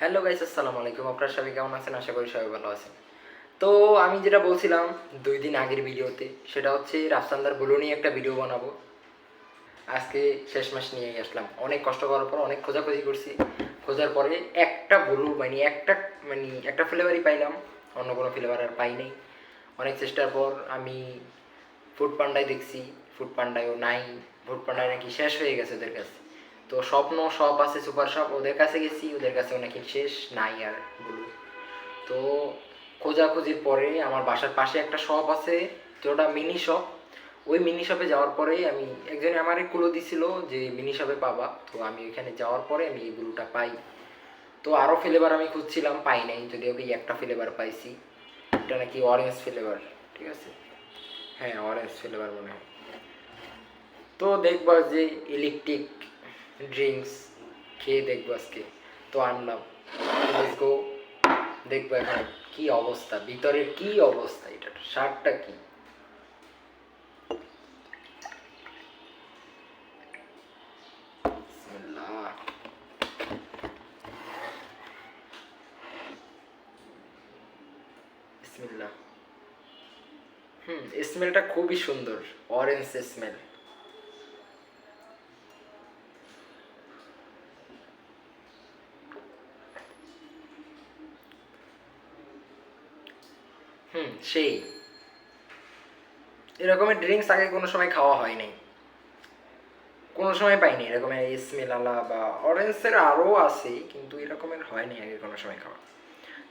Hello guys, আসসালামু আলাইকুম। আপনারা সবাই কেমন আছেন? আশা করি সবাই ভালো আছেন। তো আমি যেটা বলছিলাম দুই দিন আগের ভিডিওতে, সেটা হচ্ছে রাফসান্দার বলু নিয়ে একটা ভিডিও বানাবো। আজকে শেষ মাস নিয়ে আসলাম। অনেক কষ্ট করার পর অনেক খোঁজাখুঁজি করছি। খোঁজার পরে একটা বলু মানে একটা মানে একটা ফ্লেভারই পাইলাম। অন্য কোনো ফ্লেভার আর পাই নাই। অনেক চেষ্টার পর আমি ফুড পান্ডায় দেখছি। ফুড পান্ডায়ও নাই। ফুড পান্ডায় নাকি শেষ হয়ে গেছে ওদের কাছে। তো স্বপ্ন শপ আছে, সুপার শপ ওদের কাছে গেছি, ওদের কাছে নাকি শেষ নাই আর ব্লু তো খোঁজাখুঁজির পরে আমার বাসার পাশে একটা শপ আছে ওটা মিনি শপ ওই মিনি শপে যাওয়ার পরেই আমি, একজনে আমারে কুলো দিছিল যে মিনি শপে পাবা। তো আমি ওইখানে যাওয়ার পরে আমি এই ব্লুটা পাই। তো আরও ফ্লেভার আমি খুঁজছিলাম, পাই নাই। যদিও কি একটা ফ্লেভার পাইছি। এটা নাকি অরেঞ্জ ফ্লেভার ঠিক আছে? হ্যাঁ অরেঞ্জ ফ্লেভার মনে হয়। তো দেখব যে ইলেকট্রিক ড্রিঙ্কস খেয়ে দেখব আজকে। তো আনলাম। গো দেখব এখন কি অবস্থা, ভিতরের কি অবস্থা এটার শার্টটা কি। হুম স্মেলটা খুবই সুন্দর অরেঞ্জ স্মেল হুম। সেই। এরকমের ড্রিঙ্কস আগে কোনো সময় খাওয়া হয় নাই কোনো সময় পাইনি। এরকমের স্মেল আলা বা অরেঞ্জের আরও আছে কিন্তু এরকমের হয়নি আগে কোনো সময় খাওয়া।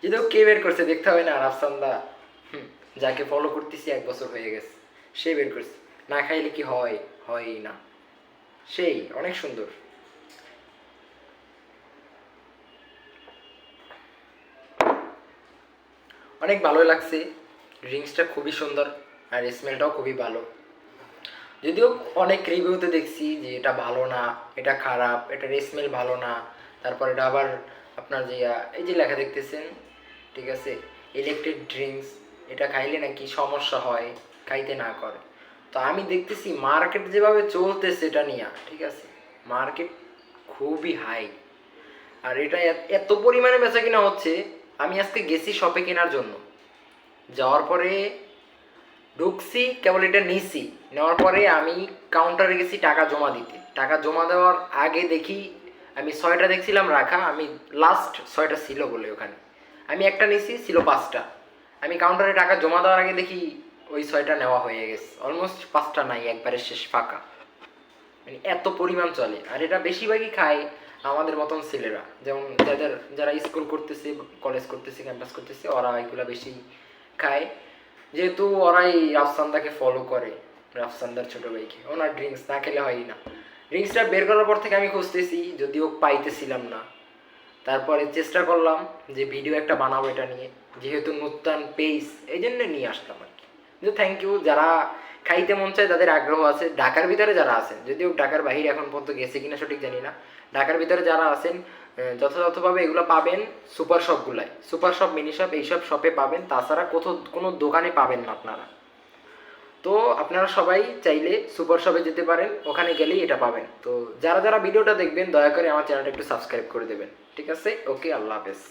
যদিও কে বের করছে দেখতে হবে না রাফসান্দা। যাকে ফলো করতেছি এক বছর হয়ে গেছে সে বের করছে। না খাইলে কি হয়? হয়ই না। সেই অনেক সুন্দর। অনেক ভালোই লাগছে। ড্রিঙ্কসটা খুবই সুন্দর আর স্মেলটাও খুবই ভালো। যদিও অনেক রিভিউতে দেখছি যে এটা ভালো না, এটা খারাপ, এটার স্মেল ভালো না। তারপর এটা আবার আপনার যে, এই যে লেখা দেখতেছেন, ঠিক আছে ইলেকট্রিক ড্রিঙ্কস এটা খাইলে নাকি সমস্যা হয়, খাইতে না করে। তো আমি দেখতেছি মার্কেট যেভাবে চলতেছে এটা নিয়ে, ঠিক আছে মার্কেট খুবই হাই আর এটা এত- পরিমাণে বেচা কিনা হচ্ছে আমি আজকে গেছি শপে কেনার জন্য। যাওয়ার পরে ঢুকছি, কেবল এটা নিছি। নেওয়ার পরে আমি কাউন্টারে গেছি টাকা জমা দিতে। টাকা জমা দেওয়ার আগে দেখি, আমি ছয়টা দেখছিলাম রাখা, আমি লাস্ট ছয়টা ছিল বলে ওখানে। আমি একটা নিছি, ছিল পাঁচটা। আমি কাউন্টারে টাকা জমা দেওয়ার আগে দেখি ওই ছয়টা নেওয়া হয়ে গেছে। অলমোস্ট পাঁচটা নাই, একবারে শেষ ফাঁকা। মানে এত পরিমাণ চলে। আর এটা বেশিরভাগই খায় আমাদের মতন ছেলেরা। যেমন যাদের, যারা স্কুল করতেছে কলেজ করতেছে ক্যাম্পাস করতেছে, ওরা এগুলা বেশি খায়। যেহেতু ওরাই রাফসান্দাকে ফলো করে, রাফসান্দার ছোট ভাইকে। ওনার ড্রিঙ্কস না খেলে হয় না। ড্রিঙ্কসটা বের করার পর থেকে আমি খুঁজতেছি, যদিও পাইতেছিলাম না। তারপরে চেষ্টা করলাম যে ভিডিও একটা বানাবো এটা নিয়ে। যেহেতু নূতন পেজ এই জন্য নিয়ে আসলাম আর কি। থ্যাংক ইউ যারা খাইতে মন চায়, তাদের আগ্রহ আছে। ঢাকার ভিতরে যারা আছেন, যদিও ঢাকার বাহিরে এখন পর্যন্ত গেছে কিনা সঠিক জানি না। ঢাকার ভিতরে যারা আছেন যথাযথভাবে এগুলো পাবেন সুপার শপগুলায়। সুপার শপ, মিনি শপ এইসব শপে পাবেন। তাছাড়া কোথাও কোনো দোকানে পাবেন না আপনারা। তো আপনারা সবাই চাইলে সুপার শপে যেতে পারেন, ওখানে গেলেই এটা পাবেন। তো যারা যারা ভিডিওটা দেখবেন, দয়া করে আমার চ্যানেলটা একটু সাবস্ক্রাইব করে দেবেন। ঠিক আছে? ওকে, আল্লাহ হাফেজ।